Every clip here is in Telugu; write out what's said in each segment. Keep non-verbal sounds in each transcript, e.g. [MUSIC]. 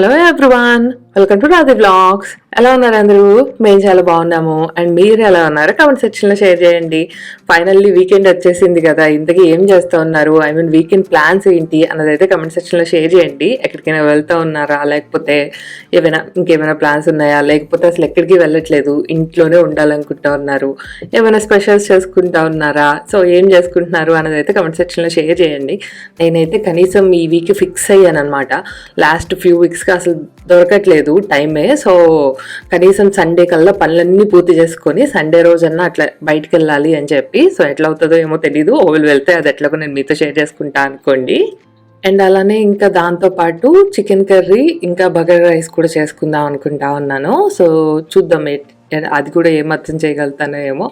Hello everyone, welcome to Radhi Vlogs. ఎలా ఉన్నారు అందరూ? మేము చాలా బాగున్నాము. అండ్ మీరు ఎలా ఉన్నారు? కామెంట్ సెక్షన్లో షేర్ చేయండి. ఫైనల్లీ వీకెండ్ వచ్చేసింది కదా ఇంతకీ ఏం చేస్తూ ఉన్నారు? ఐ మీన్ వీకెండ్ ప్లాన్స్ ఏంటి అన్నది అయితే కమెంట్ సెక్షన్లో షేర్ చేయండి. ఎక్కడికైనా వెళ్తూ ఉన్నారా? లేకపోతే ఏమైనా ఇంకేమైనా ప్లాన్స్ ఉన్నాయా? లేకపోతే అసలు ఎక్కడికి వెళ్ళట్లేదు? ఇంట్లోనే ఉండాలనుకుంటా ఉన్నారు. ఏమైనా స్పెషల్స్ చేసుకుంటా ఉన్నారా? సో ఏం చేసుకుంటున్నారు? అన్నది అయితే కమెంట్ సెక్షన్లో షేర్ చేయండి. నేనైతే కనీసం ఈ వీక్ ఫిక్స్ అయ్యాను అనమాట లాస్ట్ ఫ్యూ వీక్స్గా అసలు దొరకట్లేదు టైమే సో కనీసం సండే కల్లా పనులన్నీ పూర్తి చేసుకొని సండే రోజన్నా అట్లా బయటికి వెళ్ళాలి అని చెప్పి. సో ఎట్లా అవుతుందో ఏమో తెలీదు. Oh, ఒకవేళ వెళ్తే అది ఎట్లాగో నేను మీతో షేర్ చేసుకుంటా అనుకోండి. అండ్ అలానే ఇంకా దాంతోపాటు చికెన్ కర్రీ ఇంకా బగర్ రైస్ కూడా చేసుకుందాం అనుకుంటా ఉన్నాను. సో చూద్దాం అది కూడా ఏం అర్థం చేయగలుగుతానో ఏమో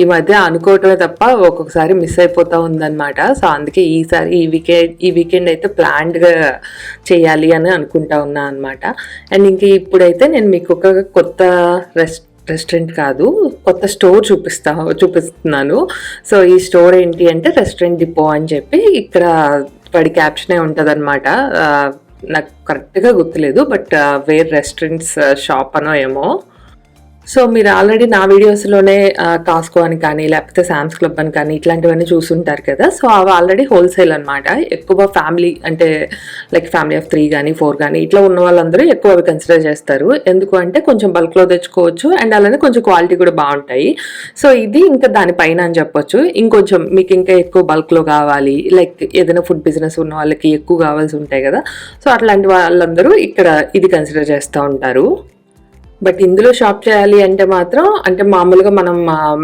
ఈ మధ్య అనుకోవటమే తప్ప ఒక్కొక్కసారి మిస్ అయిపోతూ ఉందన్నమాట. సో అందుకే ఈసారి ఈ వీకెండ్ ఈ వీకెండ్ అయితే ప్లాన్డ్గా చేయాలి అని అనుకుంటా ఉన్నా అనమాట అండ్ ఇంక ఇప్పుడైతే నేను మీకు ఒక కొత్త రెస్ట్ రెస్టారెంట్ కాదు కొత్త స్టోర్ చూపిస్తా చూపిస్తున్నాను. సో ఈ స్టోర్ ఏంటి అంటే రెస్టారెంట్ డిపో అని చెప్పి ఇక్కడ వాడి క్యాప్షనే ఉంటుంది అనమాట నాకు కరెక్ట్గా గుర్తులేదు బట్ వేర్ రెస్టారెంట్స్ షాప్ అనో ఏమో. సో మీరు ఆల్రెడీ నా వీడియోస్లోనే కాస్కో అని కానీ లేకపోతే శామ్స్ క్లబ్ అని కానీ ఇట్లాంటివన్నీ చూసుంటారు కదా. సో అవి ఆల్రెడీ హోల్సేల్ అనమాట ఎక్కువ ఫ్యామిలీ అంటే లైక్ ఫ్యామిలీ ఆఫ్ త్రీ కానీ ఫోర్ కానీ ఇట్లా ఉన్న వాళ్ళందరూ ఎక్కువ అవి కన్సిడర్ చేస్తారు. ఎందుకు అంటే కొంచెం బల్క్లో తెచ్చుకోవచ్చు అండ్ అలానే కొంచెం క్వాలిటీ కూడా బాగుంటాయి. సో ఇది ఇంకా దానిపైన అని చెప్పొచ్చు. ఇంకొంచెం మీకు ఇంకా ఎక్కువ బల్క్లో కావాలి. లైక్ ఏదైనా ఫుడ్ బిజినెస్ ఉన్న వాళ్ళకి ఎక్కువ కావాల్సి ఉంటాయి కదా. సో అట్లాంటి వాళ్ళందరూ ఇక్కడ ఇది కన్సిడర్ చేస్తూ ఉంటారు. బట్ ఇందులో షాప్ చేయాలి అంటే మాత్రం అంటే మామూలుగా మనం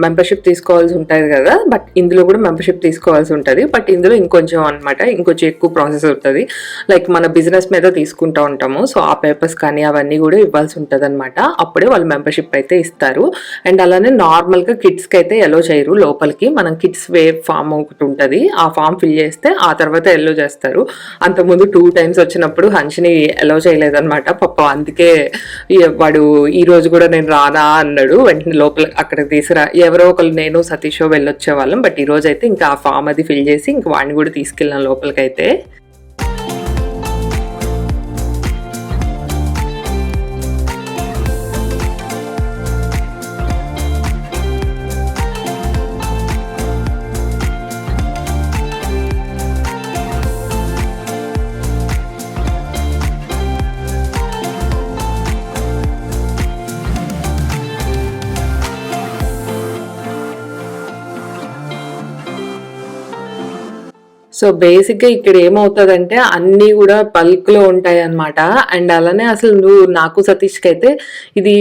మెంబర్షిప్ తీసుకోవాల్సి ఉంటుంది కదా బట్ ఇందులో కూడా మెంబర్షిప్ తీసుకోవాల్సి ఉంటుంది. బట్ ఇందులో ఇంకొంచెం అనమాట ఇంకొంచెం ఎక్కువ ప్రాసెస్ ఉంటుంది లైక్ మన బిజినెస్ మీద తీసుకుంటూ ఉంటాము. సో ఆ పేపర్స్ కానీ అవన్నీ కూడా ఇవ్వాల్సి ఉంటుంది అనమాట అప్పుడే వాళ్ళు మెంబర్షిప్ అయితే ఇస్తారు. అండ్ అలానే నార్మల్గా కిడ్స్కి అయితే ఎలో చేయరు. లోపలికి మనం కిడ్స్ వే ఫామ్ ఒకటి ఉంటుంది. ఆ ఫామ్ ఫిల్ చేస్తే ఆ తర్వాత ఎల్లో చేస్తారు. అంతకుముందు టూ టైమ్స్ వచ్చినప్పుడు హన్షిని ఎలో చేయలేదన్నమాట. పాప అందుకే వాడు ఈ రోజు కూడా నేను రానా అన్నాడు. వెంటనే లోపల అక్కడికి తీసుకురా. ఎవరో ఒకరు నేను సతీషో వెళ్ళొచ్చే వాళ్ళం బట్ ఈ రోజు అయితే ఇంకా ఆ ఫామ్ అది ఫిల్ చేసి ఇంకా వాడిని కూడా తీసుకెళ్ళాను లోపలికైతే. సో బేసిక్గా ఇక్కడ ఏమవుతుందంటే అన్నీ కూడా బల్క్లో ఉంటాయి అన్నమాట అండ్ అలానే అసలు నువ్వు నాకు సతీష్కి అయితే ఇది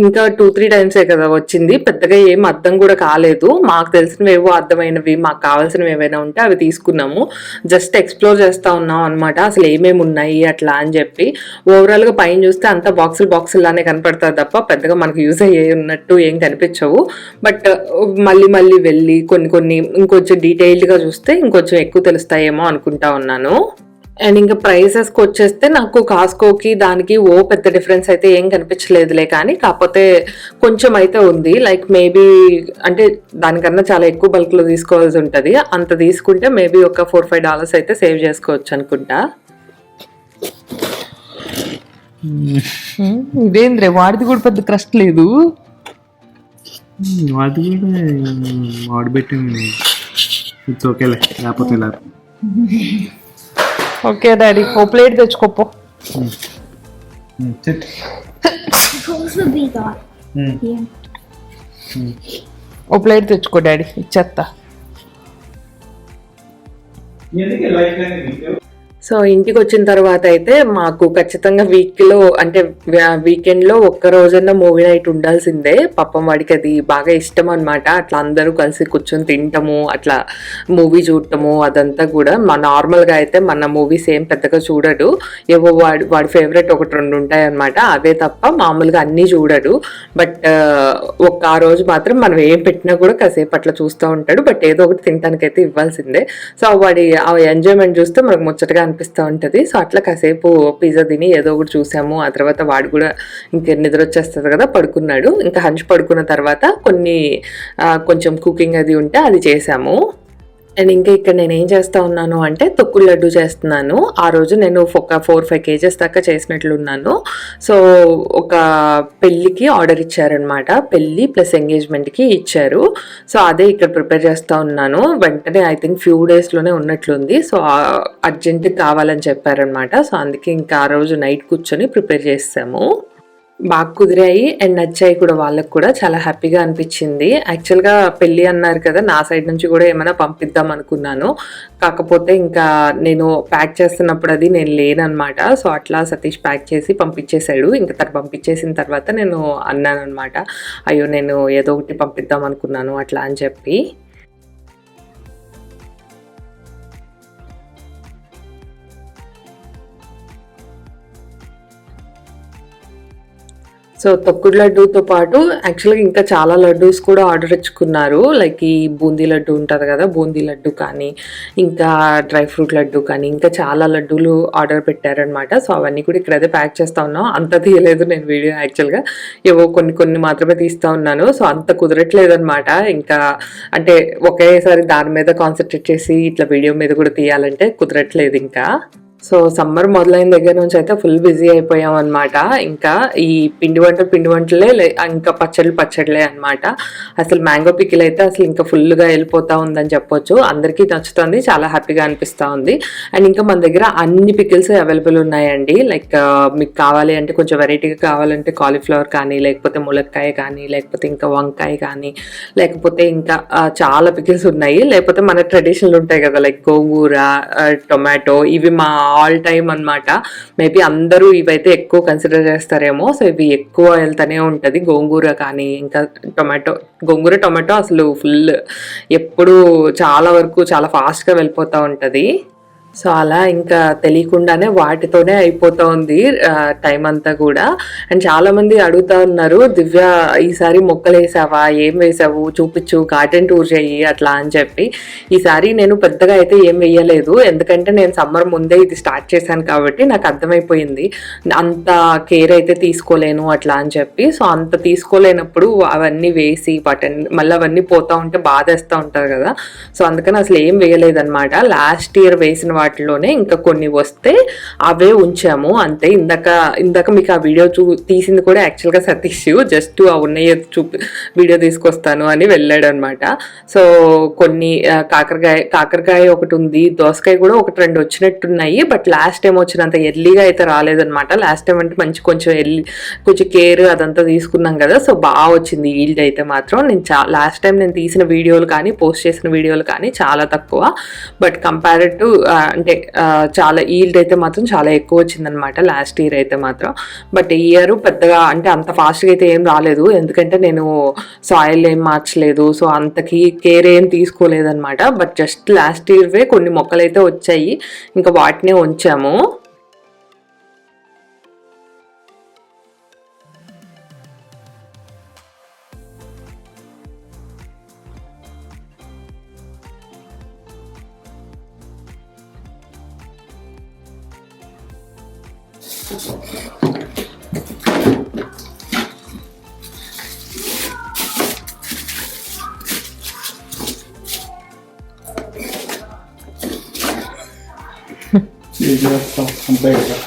ఇంకా టూ త్రీ టైమ్సే కదా వచ్చింది. పెద్దగా ఏం అర్థం కూడా కాలేదు. మాకు తెలిసినవి ఏవో అర్థమైనవి మాకు కావాల్సినవి ఏవైనా ఉంటే అవి తీసుకున్నాము. జస్ట్ ఎక్స్ప్లోర్ చేస్తూ ఉన్నాం అనమాట అసలు ఏమేమి ఉన్నాయి అట్లా అని చెప్పి. ఓవరాల్గా పైన చూస్తే అంతా బాక్సులు బాక్సుల్లానే కనపడతారు తప్ప పెద్దగా మనకు యూజ్ అయ్యే ఉన్నట్టు ఏం కనిపించవు. బట్ మళ్ళీ మళ్ళీ వెళ్ళి కొన్ని కొన్ని ఇంకొంచెం డీటెయిల్డ్గా చూస్తే ఇంకొంచెం ఎక్కువ తెలుస్తాయేమో అనుకుంటా ఉన్నాను. అండ్ ఇంకా ప్రైసెస్కి వచ్చేస్తే నాకు కాస్కోకి దానికి ఓ పెద్ద డిఫరెన్స్ అయితే ఏం కనిపించలేదులే కానీ కాకపోతే కొంచెం అయితే ఉంది. లైక్ మేబీ అంటే దానికన్నా చాలా ఎక్కువ బల్క్లో తీసుకోవాల్సి ఉంటుంది. అంత తీసుకుంటే మేబీ ఒక ఫోర్ ఫైవ్ డాలర్స్ అయితే సేవ్ చేసుకోవచ్చు అనుకుంటా. ఇదేంద్రే? వాడిది కూడా పెద్ద క్రస్ట్ లేదు. అది కూడా వాడు పెట్టింది. ఇట్స్ ఓకేలే లేకపోతే ఓకే డాడీ ఓ ప్లేట్ తెచ్చుకోపో. Supposed to be that. Yeah. ఓ ప్లేట్ తెచ్చుకో డాడీ ఇచ్చేస్తా సో ఇంటికి వచ్చిన తర్వాత అయితే మాకు ఖచ్చితంగా వీక్లో అంటే వీకెండ్లో ఒక్క రోజన్నా మూవీ నైట్ ఉండాల్సిందే. పాపం వాడికి అది బాగా ఇష్టం అనమాట అట్లా అందరూ కలిసి కూర్చొని తింటాము అట్లా మూవీ చూడటము అదంతా కూడా మా నార్మల్గా అయితే మన మూవీస్ ఏం పెద్దగా చూడడు. ఏవో వాడు వాడి ఫేవరెట్ ఒకటి రెండు ఉంటాయి అనమాట అవే తప్ప మామూలుగా అన్నీ చూడడు. బట్ ఒక్క ఆ రోజు మాత్రం మనం ఏం పెట్టినా కూడా కాసేపు అట్లా చూస్తూ ఉంటాడు. బట్ ఏదో ఒకటి తినడానికైతే ఇవ్వాల్సిందే. సో వాడి ఆ ఎంజాయ్మెంట్ చూస్తే మనకు ముచ్చటగా అనిపిస్తూ ఉంటుంది. సో అట్లా కాసేపు పిజ్జా తిని ఏదో ఒకటి చూసాము. ఆ తర్వాత వాడు కూడా ఇంకా నిద్ర వచ్చేస్తుంది కదా పడుకున్నాడు. ఇంకా హంచ్ పడుకున్న తర్వాత కొన్ని కొంచెం కుకింగ్ అది ఉంటే అది చేసాము. అండ్ ఇంకా ఇక్కడ నేను ఏం చేస్తా ఉన్నాను అంటే తొక్కుడు లడ్డు చేస్తున్నాను. ఆ రోజు నేను ఒక ఫోర్ ఫైవ్ కేజెస్ దాకా చేసినట్లున్నాను సో ఒక పెళ్ళికి ఆర్డర్ ఇచ్చారనమాట పెళ్ళి ప్లస్ ఎంగేజ్మెంట్కి ఇచ్చారు. సో అదే ఇక్కడ ప్రిపేర్ చేస్తూ ఉన్నాను. వెంటనే ఐ థింక్ ఫ్యూ డేస్లోనే ఉన్నట్లుంది. సో అర్జెంట్ కావాలని చెప్పారనమాట సో అందుకే ఇంకా ఆ రోజు నైట్ కూర్చొని ప్రిపేర్ చేసాము. బాగా కుదిరాయి అండ్ నచ్చాయి కూడా వాళ్ళకు కూడా చాలా హ్యాపీగా అనిపించింది. యాక్చువల్గా పెళ్ళి అన్నారు కదా నా సైడ్ నుంచి కూడా ఏమైనా పంపిద్దాం అనుకున్నాను. కాకపోతే ఇంకా నేను ప్యాక్ చేస్తున్నప్పుడు అది నేను లేనమాట సో అట్లా సతీష్ ప్యాక్ చేసి పంపించేశాడు. ఇంకా తను పంపించేసిన తర్వాత నేను అన్నాను అనమాట అయ్యో నేను ఏదో ఒకటి పంపిద్దాం అనుకున్నాను అట్లా అని చెప్పి. సో తొక్కుడు లడ్డూతో పాటు యాక్చువల్గా ఇంకా చాలా లడ్డూస్ కూడా ఆర్డర్ ఇచ్చుకున్నారు. లైక్ ఈ బూందీ లడ్డు ఉంటుంది కదా బూందీ లడ్డు కానీ ఇంకా డ్రై ఫ్రూట్ లడ్డు కానీ ఇంకా చాలా లడ్డూలు ఆర్డర్ పెట్టారనమాట సో అవన్నీ కూడా ఇక్కడ అయితే ప్యాక్ చేస్తా ఉన్నాం. అంత తీయలేదు నేను వీడియో యాక్చువల్గా ఏవో కొన్ని కొన్ని మాత్రమే తీస్తూ ఉన్నాను. సో అంత కుదరట్లేదనమాట ఇంకా అంటే ఒకేసారి దాని మీద కాన్సన్ట్రేట్ చేసి ఇట్లా వీడియో మీద కూడా తీయాలంటే కుదరట్లేదు ఇంకా. సో సమ్మర్ మొదలైన దగ్గర నుంచి అయితే ఫుల్ బిజీ అయిపోయాం అనమాట ఇంకా ఈ పిండి వంటలు పిండి వంటలే లే- ఇంకా పచ్చళ్ళు పచ్చళ్ళే అనమాట అసలు మ్యాంగో పికిల్ అయితే అసలు ఇంకా ఫుల్గా వెళ్ళిపోతా ఉందని చెప్పొచ్చు. అందరికీ నచ్చుతుంది చాలా హ్యాపీగా అనిపిస్తూ ఉంది. అండ్ ఇంకా మన దగ్గర అన్ని పికిల్స్ అవైలబుల్ ఉన్నాయండి. లైక్ మీకు కావాలి అంటే కొంచెం వెరైటీగా కావాలంటే కాలీఫ్లవర్ కానీ లేకపోతే ములక్కాయ కానీ లేకపోతే ఇంకా వంకాయ కానీ లేకపోతే ఇంకా చాలా పికిల్స్ ఉన్నాయి. లేకపోతే మన ట్రెడిషనల్ ఉంటాయి కదా లైక్ గోంగూర టొమాటో ఇవి మా ఆల్ టైమ్ అన్నమాట. మేబీ అందరూ ఇవైతే ఎక్కువ కన్సిడర్ చేస్తారేమో. సో ఇవి ఎక్కువ వెళ్తానే ఉంటుంది. గోంగూర కానీ ఇంకా టొమాటో గోంగూర టొమాటో అసలు ఫుల్ ఎప్పుడు చాలా వరకు చాలా ఫాస్ట్గా వెళ్ళిపోతూ ఉంటుంది. సో అలా ఇంకా తెలియకుండానే వాటితోనే అయిపోతూ ఉంది టైం అంతా కూడా. అండ్ చాలా మంది అడుగుతా ఉన్నారు దివ్య ఈసారి మొక్కలు వేసావా? ఏం వేసావు? చూపించు గార్డెన్ టూర్ చేయి అట్లా అని చెప్పి. ఈసారి నేను పెద్దగా అయితే ఏం వేయలేదు. ఎందుకంటే నేను సమ్మర్ ముందే ఇది స్టార్ట్ చేశాను కాబట్టి నాకు అర్థమైపోయింది. అంత కేర్ అయితే తీసుకోలేను అట్లా అని చెప్పి. సో అంత తీసుకోలేనప్పుడు అవన్నీ వేసి వాటన్ని మళ్ళీ అవన్నీ పోతా ఉంటే బాధేస్తూ ఉంటారు కదా. సో అందుకని అసలు ఏం వేయలేదన్నమాట. లాస్ట్ ఇయర్ వేసిన వాటిలోనే ఇంకా కొన్ని వస్తే అవే ఉంచాము. అంతే ఇందాక ఇందాక మీకు ఆ వీడియో చూ తీసింది కూడా యాక్చువల్గా సతీష్ జస్ట్ ఆ ఉన్నాయి చూపి వీడియో తీసుకొస్తాను అని వెళ్ళాడు అనమాట సో కొన్ని కాకరకాయ కాకరకాయ ఒకటి ఉంది దోసకాయ కూడా ఒకటి రెండు వచ్చినట్టున్నాయి బట్ లాస్ట్ టైం వచ్చినంత ఎర్లీగా అయితే రాలేదనమాట. లాస్ట్ టైం అంటే మంచి కొంచెం ఎర్లీ కొంచెం కేర్ అదంతా తీసుకున్నాం కదా సో బాగా వచ్చింది ఈల్డ్ అయితే మాత్రం. నేను చా లాస్ట్ టైం నేను తీసిన వీడియోలు కానీ పోస్ట్ చేసిన వీడియోలు కానీ చాలా తక్కువ. బట్ కంపేర్డ్ టు అంటే చాలా ఈల్డ్ అయితే మాత్రం చాలా ఎక్కువ వచ్చిందనమాట లాస్ట్ ఇయర్ అయితే మాత్రం. బట్ ఈ ఇయర్ పెద్దగా అంటే అంత ఫాస్ట్గా అయితే ఏం రాలేదు. ఎందుకంటే నేను సాయిల్ ఏం మార్చలేదు. సో అంతకి కేర్ ఏం తీసుకోలేదనమాట బట్ జస్ట్ లాస్ట్ ఇయర్వే కొన్ని మొక్కలు అయితే వచ్చాయి. ఇంకా వాటినే ఉంచాము.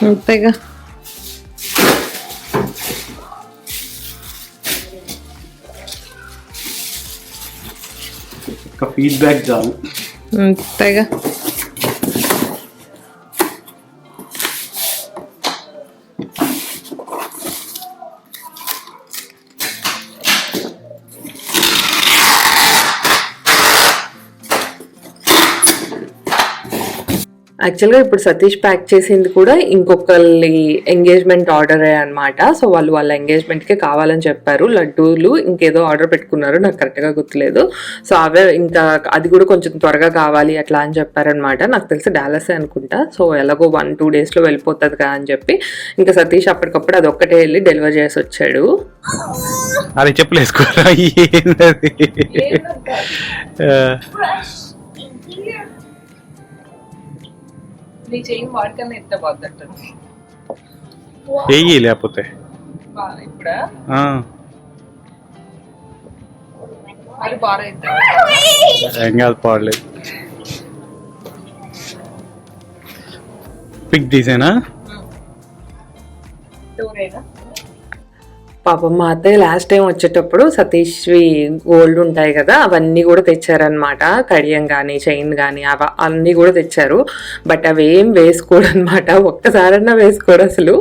అంతేగా ఒక ఫీడ్బ్యాక్ చాలు అంతేగా యాక్చువల్గా ఇప్పుడు సతీష్ ప్యాక్ చేసింది కూడా ఇంకొకరి ఎంగేజ్మెంట్ ఆర్డర్ అనమాట సో వాళ్ళు వాళ్ళ ఎంగేజ్మెంట్కే కావాలని చెప్పారు. లడ్డూలు ఇంకేదో ఆర్డర్ పెట్టుకున్నారు. నాకు కరెక్ట్గా గుర్తులేదు. సో అవే ఇంకా అది కూడా కొంచెం త్వరగా కావాలి అట్లా అని చెప్పారనమాట నాకు తెలిసి డాలసే అనుకుంటా. సో ఎలాగో వన్ టూ డేస్లో వెళ్ళిపోతుంది కదా అని చెప్పి ఇంకా సతీష్ అప్పటికప్పుడు అది ఒక్కటే వెళ్ళి డెలివర్ చేసి వచ్చాడు. అది చెప్పులు [LAUGHS] అసలు ఈ చెయ్యి వాడికన్నా ఎంత బాగుంది అంటారు. వెయ్యి లేకపోతే. అది బాగా పిక్ తీసేనా టూరేనా పాపం మా అత్తయ్య లాస్ట్ టైం వచ్చేటప్పుడు సతీష్వి గోల్డ్ ఉంటాయి కదా అవన్నీ కూడా తెచ్చారనమాట కడియం కానీ చైన్ కానీ అవ అన్నీ కూడా తెచ్చారు. బట్ అవి ఏం వేసుకోడు అనమాట ఒక్కసారన్నా వేసుకోడు అసలు.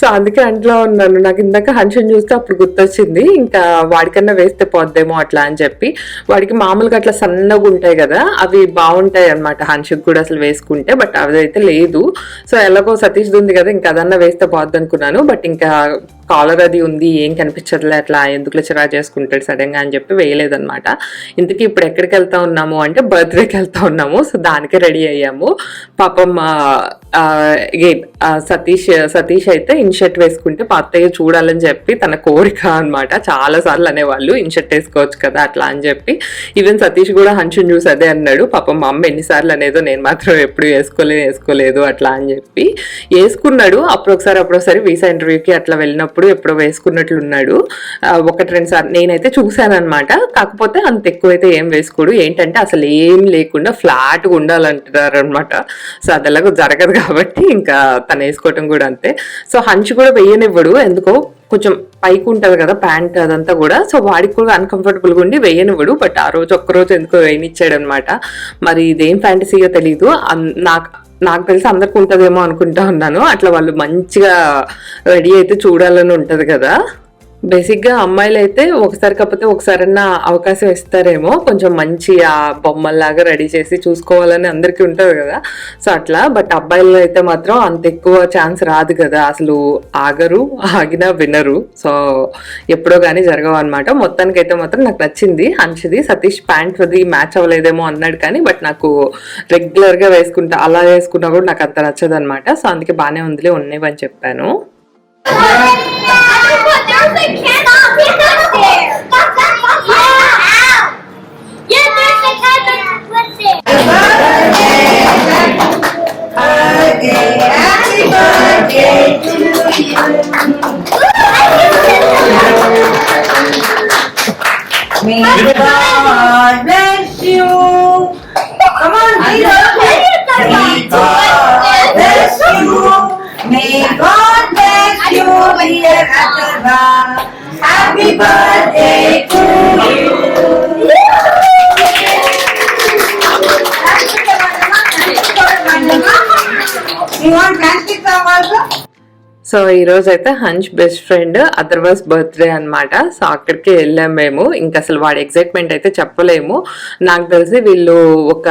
సో అందుకే అంట్లో ఉన్నాను. నాకు ఇందాక హన్షన్ చూస్తే అప్పుడు గుర్తొచ్చింది. ఇంకా వాడికన్నా వేస్తే పోద్దేమో అట్లా అని చెప్పి. వాడికి మామూలుగా అట్లా సన్నగా ఉంటాయి కదా అవి బాగుంటాయి అనమాట హన్షుకి కూడా అసలు వేసుకుంటే బట్ అదైతే లేదు. సో ఎలాగో సతీష్ ఉంది కదా ఇంకా అదన్నా వేస్తే పోద్ది అనుకున్నాను. బట్ ఇంకా కాలర్ అది ఉంది ఏం కనిపించట్లే అట్లా ఎందుకు చిరా చేసుకుంటాడు సడన్గా అని చెప్పి వేయలేదన్నమాట. ఇంతకీ ఇప్పుడు ఎక్కడికి వెళ్తా ఉన్నాము అంటే బర్త్డేకి వెళ్తా ఉన్నాము సో దానికే రెడీ అయ్యాము. పాపం అగైన్ సతీష్ సతీష్ అయితే ఇన్షర్ట్ వేసుకుంటే మా అత్తయ్య చూడాలని చెప్పి తన కోరిక అనమాట చాలా సార్లు అనేవాళ్ళు ఇన్షర్ట్ వేసుకోవచ్చు కదా అట్లా అని చెప్పి. ఈవెన్ సతీష్ కూడా హన్షన్ చూసి అదే అన్నాడు. పాపం మా అమ్మ ఎన్నిసార్లు అనేదో నేను మాత్రం ఎప్పుడు వేసుకోలేదు వేసుకోలేదు అట్లా అని చెప్పి. వేసుకున్నాడు. అప్పుడు ఒకసారి అప్పుడు వీసా ఇంటర్వ్యూకి అట్లా వెళ్ళినప్పుడు ఎప్పుడో వేసుకున్నట్లున్నాడు ఒకటి రెండు సార్లు నేనైతే చూశానమాట కాకపోతే అంత ఎక్కువైతే ఏం వేసుకోడు. ఏంటంటే అసలు ఏం లేకుండా ఫ్లాట్గా ఉండాలంటున్నారు అనమాట సో అది జరగదు కాబట్టి ఇంకా తను వేసుకోవటం కూడా అంతే. సో హంచ్ కూడా వేయనివ్వడు. ఎందుకో కొంచెం పైకి ఉంటుంది కదా ప్యాంట్ అదంతా కూడా. సో వాడికి కూడా అన్కంఫర్టబుల్గా ఉండి వేయనివ్వడు. బట్ ఆ రోజు ఒక్కరోజు ఎందుకో వేయనిచ్చాడు అనమాట మరి ఇదేం ఫ్యాంటసీగా తెలియదు నాకు నాకు తెలిసి అందరికి ఉంటుందేమో అనుకుంటా ఉన్నాను. అట్లా వాళ్ళు మంచిగా రెడీ అయితే చూడాలని ఉంటుంది కదా. బేసిక్గా అమ్మాయిలు అయితే ఒకసారి కాకపోతే ఒకసారన్నా అవకాశం ఇస్తారేమో కొంచెం మంచి ఆ బొమ్మల్లాగా రెడీ చేసి చూసుకోవాలని అందరికీ ఉంటుంది కదా సో అట్లా బట్ అబ్బాయిలు అయితే మాత్రం అంత ఎక్కువ ఛాన్స్ రాదు కదా అసలు ఆగరు ఆగినా వినరు సో ఎప్పుడో కానీ జరగవు అనమాట మొత్తానికైతే మాత్రం నాకు నచ్చింది మంచిది సతీష్ ప్యాంట్ అది మ్యాచ్ అవ్వలేదేమో అన్నాడు కానీ బట్ నాకు రెగ్యులర్గా వేసుకుంటా అలా వేసుకున్నా కూడా నాకు అంత నచ్చదు అనమాట సో అందుకే బాగానే ఉందిలే ఉన్నవి అని చెప్పాను There's a cat up there. Yeah, there's a cat up there. May God bless you. Come on, Jesus. May God bless you. May God you, dear Happy birthday to you. So ఈరోజు అయితే హంచ్ బెస్ట్ ఫ్రెండ్ అదర్వైజ్ బర్త్డే అన్నమాట. సో అక్కడికి వెళ్ళాం మేము. ఇంకా అసలు వాడి ఎగ్జైట్మెంట్ అయితే చెప్పలేము. నాకు తెలిసి వీళ్ళు ఒక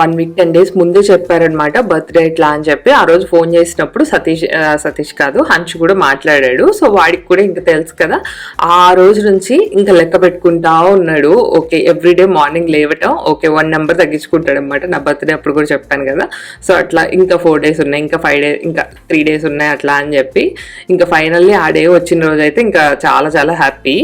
వన్ వీక్ టెన్ డేస్ ముందే చెప్పారనమాట బర్త్డే ఇట్లా అని చెప్పి. ఆ రోజు ఫోన్ చేసినప్పుడు సతీష్ సతీష్ కాదు హంచ్ కూడా మాట్లాడాడు. సో వాడికి కూడా ఇంకా తెలుసు కదా ఆ రోజు నుంచి ఇంకా లెక్క పెట్టుకుంటా ఉన్నాడు. ఓకే ఎవ్రీడే మార్నింగ్ లేవటం ఓకే వన్ నెంబర్ తగ్గించుకుంటాడు అనమాట నా బర్త్డే అప్పుడు కూడా చెప్పాను కదా. సో అట్లా ఇంకా ఫోర్ డేస్ ఉన్నాయి ఇంకా ఫైవ్ డేస్ ఇంకా త్రీ డేస్ ఉన్నాయి అట్లా అని చెప్పి. ఇంకా ఫైనల్లీ ఆ డే వచ్చిన రోజు అయితే ఇంకా చాలా చాలా హ్యాపీ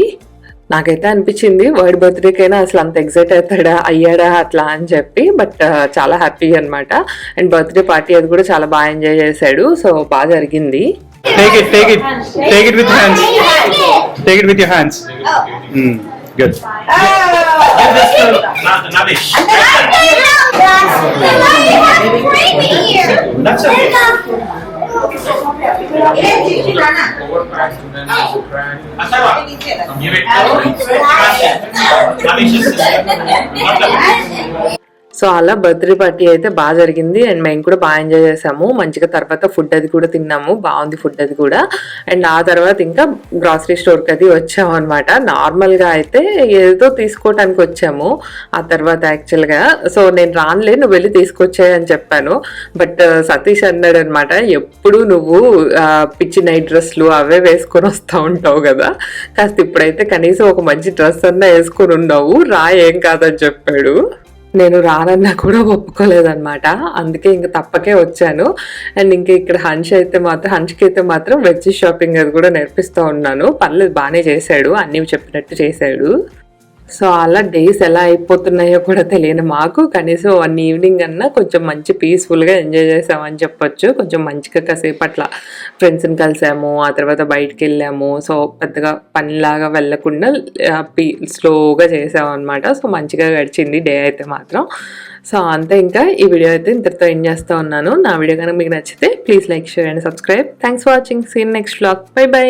నాకైతే అనిపించింది. వర్డ్ బర్త్డేకైనా అసలు అంత ఎగ్జైట్ అవుతాడా అయ్యాడా అట్లా అని చెప్పి. బట్ చాలా హ్యాపీ అన్నమాట. అండ్ బర్త్డే పార్టీ అది కూడా చాలా బాగా ఎంజాయ్ చేశాడు. సో బాగా జరిగింది. Take it take it take it with hands take it with your hands good. That's. Give it. Gracias. [LAUGHS] So అలా బర్త్డే పార్టీ అయితే బాగా జరిగింది. అండ్ మేము కూడా బాగా ఎంజాయ్ చేసాము. మంచిగా తర్వాత ఫుడ్ అది కూడా తిన్నాము. బాగుంది ఫుడ్ అది కూడా. అండ్ ఆ తర్వాత ఇంకా గ్రాసరీ స్టోర్కి అది వచ్చాము అనమాట నార్మల్గా అయితే ఏదో తీసుకోవటానికి వచ్చాము. ఆ తర్వాత యాక్చువల్గా సో నేను రానులే నువ్వు వెళ్ళి తీసుకొచ్చాయని చెప్పాను. బట్ సతీష్ అన్నాడు అనమాట ఎప్పుడు నువ్వు పిచ్చి నైట్ డ్రెస్లు అవే వేసుకొని వస్తూ ఉంటావు కదా. కాస్త ఇప్పుడైతే కనీసం ఒక మంచి డ్రెస్ అన్నా వేసుకొని ఉన్నావు రా ఏం కాదని చెప్పాడు. నేను రానన్నా కూడా ఒప్పుకోలేదన్నమాట. అందుకే ఇంక తప్పకే వచ్చాను. అండ్ ఇంకా ఇక్కడ హన్ష్ అయితే మాత్రం హన్ష్కి అయితే మాత్రం వెజ్ షాపింగ్ అది కూడా నేర్పిస్తూ ఉన్నాను. పర్లేదు బాగానే చేశాడు. అన్నీ చెప్పినట్టు చేశాడు. సో అలా డేస్ ఎలా అయిపోతున్నాయో కూడా తెలియని మాకు. కనీసం వన్ ఈవినింగ్ అన్నా కొంచెం మంచి పీస్ఫుల్గా ఎంజాయ్ చేసామని చెప్పొచ్చు. కొంచెం మంచిగా కాసేపు అట్లా ఫ్రెండ్స్ని కలిసాము. ఆ తర్వాత బయటికి వెళ్ళాము. సో పెద్దగా పనిలాగా వెళ్ళకుండా పీ స్లోగా చేసాము అనమాట సో మంచిగా గడిచింది డే అయితే మాత్రం. సో అంతే ఇంకా ఈ వీడియో అయితే ఇంతటితో ఎండ్ చేస్తూ ఉన్నాను. నా వీడియో కనుక మీకు నచ్చితే please like share and subscribe. Thanks for watching. See in next blog bye bye.